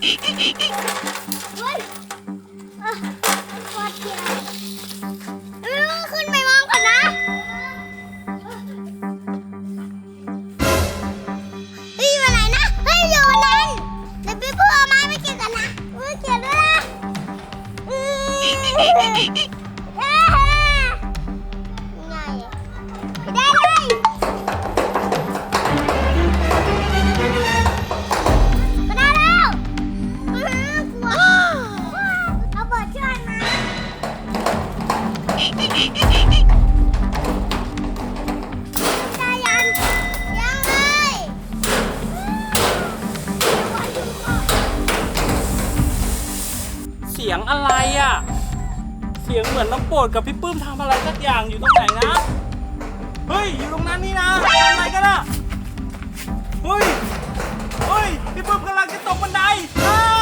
เฮ้ยอะปวดเขียวเออขึ้นไปมองก่อนนะเฮ้ยอยู่ไหนนะเฮ้ยอยู่นั้นเดี๋ยวพี่ปูเอาไม้ไปเก็บกันนะเฮ้ยเก็บด้วยนะอืม สียงอะไรอะ เสียงเหมือนน้ำโปรดกับพี่ปื้มทำอะไรสักอย่างอยู่ตรงไหนนะ เฮ้ย อยู่ตรงนั้นนี่นะทำอะไรกันอะ เฮ้ย เฮ้ย พี่ปื้มกำลังจะตกบันไดอ้า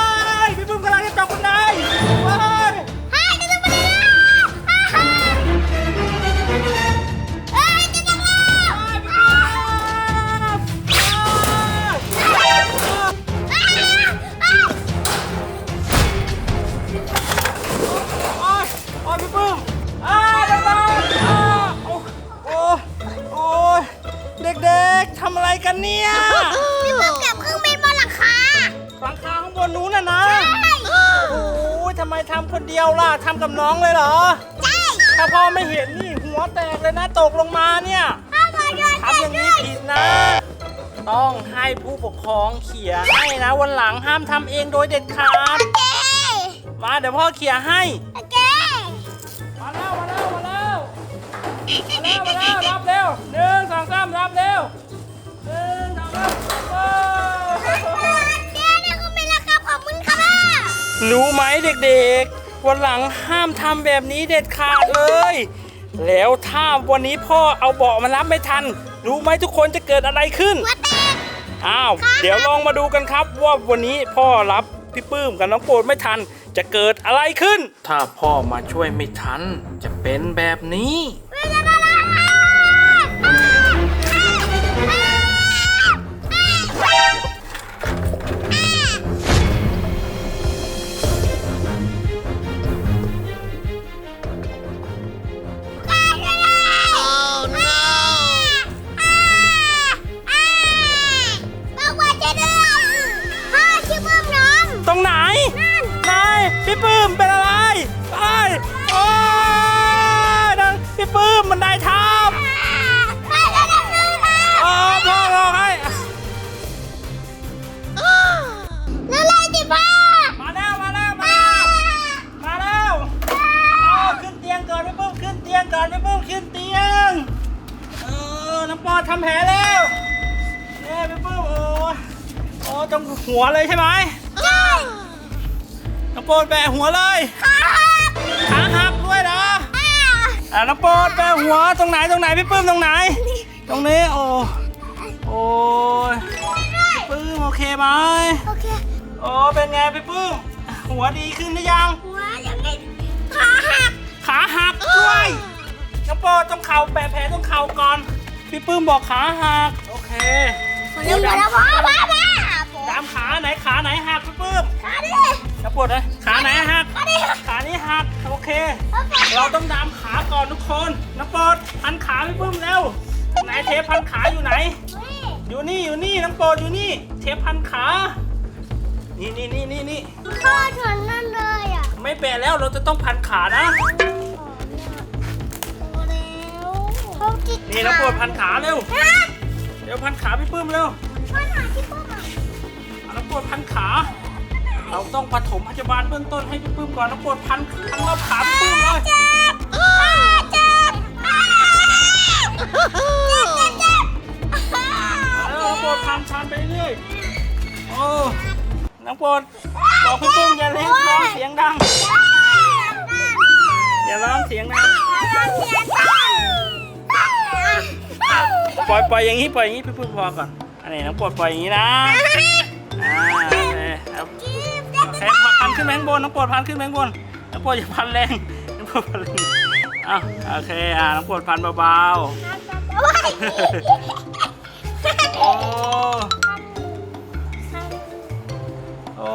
เนี่ยพี่เพิ่งเก็บเครื่องบินบนหลังคาหลังคาข้างบนนู้นน่ะนะใช่โอ้ยทำไมทำคนเดียวล่ะทำกับน้องเลยเหรอ ใช่ถ้าพ่อไม่เห็นนี่หัวแตกเลยนะตกลงมาเนี่ยพ่อมาด้วยทำอย่างนี้ผิดนะ ต้องให้ผู้ปกครองเขี่ยให้นะวันหลังห้ามทำเองโดยเด็ดขาด โอเคมาเดี๋ยวพ่อเขี่ยให้ โอเคมาแล้วมาแล้วมาแล้วมาแล้วมาแล้วรับเร็วหนึ่งสองสามรับเร็ว รู้ไหมเด็กๆ วันหลังห้ามทำแบบนี้เด็ดขาดเลย แล้วถ้าวันนี้พ่อเอาเบาะมารับไม่ทัน รู้ไหมทุกคนจะเกิดอะไรขึ้นหัวแตกอ้าว เดี๋ยวลองมาดูกันครับ ว่าวันนี้พ่อรับพี่ปื้มกับน้องโปรดไม่ทัน จะเกิดอะไรขึ้น ถ้าพ่อมาช่วยไม่ทัน จะเป็นแบบนี้ พี่ปื้มเป็นอะไรไอ้ยโอ้ยนั่นพี่ปื้มมันได้ทับพ่อจะทำเลยนะอ๋อพ่อรอให้นั่นเลยจิพ่อมาแล้วมาแล้วมาแล้วมาแล้วอ๋อขึ้นเตียงก่อนพี่ปื้มขึ้นเตียงก่อนพี่ปื้มขึ้นเตียงเออน้ำปอดทำแผลแล้วเนี่ยพี่ปื้มโอ้ยโอ้ตรงหัวเลยใช่ไหม ใช่น้ำปอดแบะหัวเลยขาหักขาหักด้วยเหรออ่าอะน้ำปอดแบะหัวตรงไหนตรงไหนพี่ปื้มตรงไหน ตรงนี้โอ้โอ้ยพี่ปื้มโอเคไหมโอเคโอ้เป็นไงพี่ปื้มหัวดีขึ้นหรือยังหัวยังไงขาหักขาหักด้วยน้ำปอดต้องเข่าแปะแผลต้องเข่าก่อน พี่ปื้มบอกขาหักโอเคเร็วแล้วพ่อพ่อพ่อตามขาไหนขาไหนหักพี่ปื้มขาดิ น้ำปอดเลยขาไหนหัก ขาดิขานี้หักโอเคโอเค เราต้องดามขาก่อนทุกคนน้ำปอดพันขาพี่ปื้มเร็ว ไหนเทปพันขาอยู่ไหน อยู่นี่อยู่นี่น้ำปอดอยู่นี่ เทปพันขา นี่นี่นี่นี่นี่พ่อชนนั่นเลยอะ ไม่แปะแล้วเราจะต้องพันขานะเขาจิกนี่น้ำปอดพันขาเร็ว เดี๋ยวพันขาพี่ปื้มเร็วปัญหาที่พ่อมาเอาน้ำปวดพันขา เราต้องปฐมพยาบาลเบื้องต้นให้พี่ปื้มก่อนน้ำปวดพันพันรอบขาพี่ปื้มเลยเจ็บเจ็บเจ็บเจ็บแล้วน้ำปวดพันชันไปเรื่อยโอ้น้ำปวดบอกพี่ปื้มอย่าเล่นร้องเสียงดังอย่าร้องเสียงดังปล่อยปล่อยอย่างนี้ปล่อยอย่างนี้พี่ปื้มพอก่อนอันนี้น้ำปวดปล่อยอย่างนี้นะอ่า พันขึ้นแมงบนน้องปวดพันขึ้นแมงบนน้องปวดอย่าพันแรงน้องปวดพันแรงอ้าโอเคอะน้องปวดพันเบาๆโอ้โอ้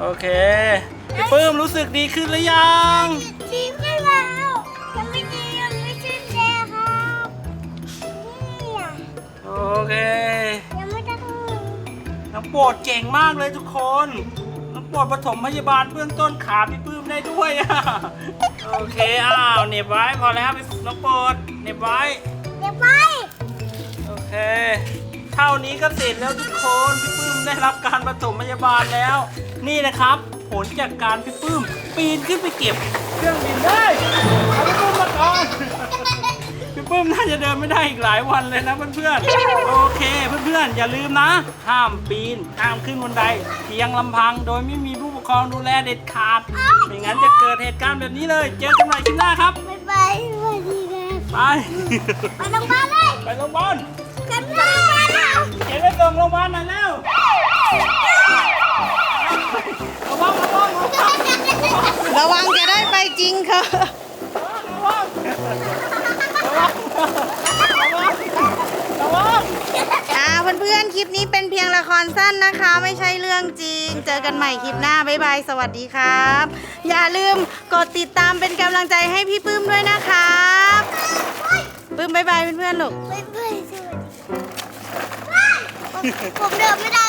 โอเคพี่ปื้มรู้สึกดีขึ้นหรือยัง โปรดเก่งมากเลยทุกคน น้องโปรดปฐมพยาบาลเบื้องต้นขาพี่ปื้มได้ด้วยอะโอเคอ้าวเน็บไว้พอแล้วพี่น้องโปรดเน็บไว้เดี๋ยวไปโอเค เท่านี้ก็เสร็จแล้วทุกคนพี่ปื้มได้รับการปฐมพยาบาลแล้ว นี่นะครับ ผลจากการพี่ปื้มปีนขึ้นไปเก็บเครื่องบินได้เอาพี่ปื้มมาก่อน พี่ปื้มน่าจะเดินไม่ได้อีกหลายวันเลยนะเพื่อนๆ โอเคเพื่อนๆ อย่าลืมนะ ห้ามปีน ห้ามขึ้นบนไดเพียงลำพังโดยไม่มีผู้ปกครองดูแลเด็ดขาด ไม่งั้นจะเกิดเหตุการณ์แบบนี้เลย เจอกันใหม่คลิปหน้าครับไปไปสวัสดีครับไป ไปโรงพยาบาลเลยไปโรงพยาบาลกันโรงพยาบาลแล้วเขียนไปส่งโรงพยาบาลหน่อยแล้วระวังระวังระวังจะได้ไปจริงค่ะ คลิปนี้เป็นเพียงละครสั้นนะคะ ไม่ใช่เรื่องจริง เจอกันใหม่คลิปหน้า บ๊ายบาย สวัสดีครับ อย่าลืมกดติดตามเป็นกำลังใจให้พี่ปื้มด้วยนะครับปื้มบ๊ายบายเพื่อนๆลูกไปไปสวัสดีครับผมเดินไม่ได้